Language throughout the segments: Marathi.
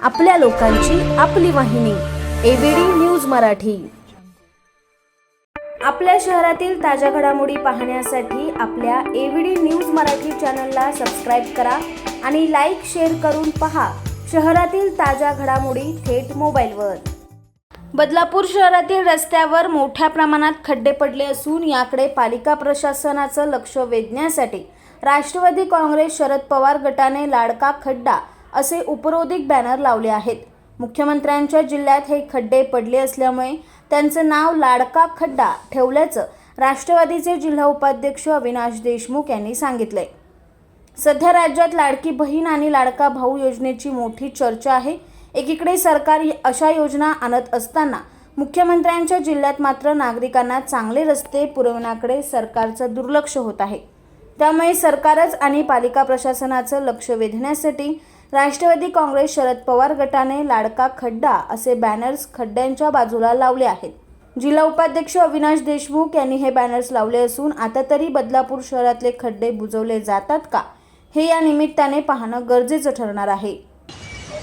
आपल्या लोकांची आपली वाहिनी एबीडी न्यूज मराठी. आपल्या शहरातील ताज्या घडामोडी पाहण्यासाठी आपल्या एबीडी न्यूज मराठी चॅनलला सबस्क्राईब करा आणि लाईक शेअर करून पहा शहरातील ताज्या घडामोडी थेट मोबाईलवर. बदलापूर शहरातील रस्त्यावर मोठ्या प्रमाणात खड्डे पडले असून याकडे पालिका प्रशासनाचं लक्ष वेधण्यासाठी राष्ट्रवादी काँग्रेस शरद पवार गटाने लाडका खड्डा असे उपरोधिक बॅनर लावले आहेत. मुख्यमंत्र्यांच्या जिल्ह्यात हे खड्डे पडले असल्यामुळे त्यांचं नाव लाडका खड्डा ठेवल्याचं राष्ट्रवादीचे जिल्हा उपाध्यक्ष अविनाश देशमुख यांनी सांगितलंय. सध्या राज्यात लाडकी बहीण आणि लाडका भाऊ योजनेची मोठी चर्चा आहे. एकीकडे सरकार अशा योजना आणत असताना मुख्यमंत्र्यांच्या जिल्ह्यात मात्र नागरिकांना चांगले रस्ते पुरवण्याकडे सरकारचं दुर्लक्ष होत आहे. त्यामुळे सरकारच आणि पालिका प्रशासनाचं लक्ष वेधण्यासाठी राष्ट्रवादी काँग्रेस शरद पवार गटाने लाडका खड्डा असे बॅनर्स खड्ड्यांच्या बाजूला लावले आहेत. जिल्हा उपाध्यक्ष अविनाश देशमुख यांनी हे बॅनर्स लावले असून आता तरी बदलापूर शहरातले खड्डे बुजवले जातात का? हे या निमित्ताने पाहणं गरजेचं ठरणार आहे.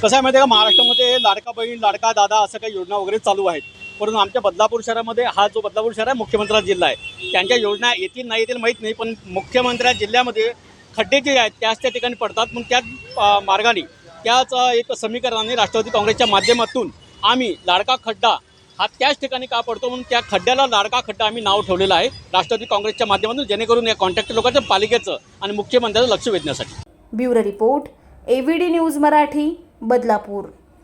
कसं आहे माहिती आहे का? महाराष्ट्रामध्ये लाडका बहीण लाडका दादा असं काही योजना वगैरे चालू आहेत. परंतु आमच्या बदलापूर शहरामध्ये हा जो बदलापूर शहर आहे मुख्यमंत्र्यांचा जिल्हा आहे. त्यांच्या योजना येतील नाही येतील माहीत नाही पण मुख्यमंत्र्या जिल्ह्यामध्ये खड्डे जे आहेत त्याच त्या ठिकाणी पडतात. म्हणून त्याच मार्गाने त्याच एक समीकरणाने राष्ट्रवादी काँग्रेसच्या माध्यमातून आम्ही लाडका खड्डा हा त्याच ठिकाणी का पडतो? म्हणून त्या खड्ड्याला लाडका खड्डा आम्ही नाव ठेवलेलं आहे राष्ट्रवादी काँग्रेसच्या माध्यमातून जेणेकरून या कॉन्ट्रॅक्टर लोकांचं पालिकेचं आणि मुख्यमंत्र्याचं लक्ष वेधण्यासाठी. Bureau report AVD news Marathi Badlapur.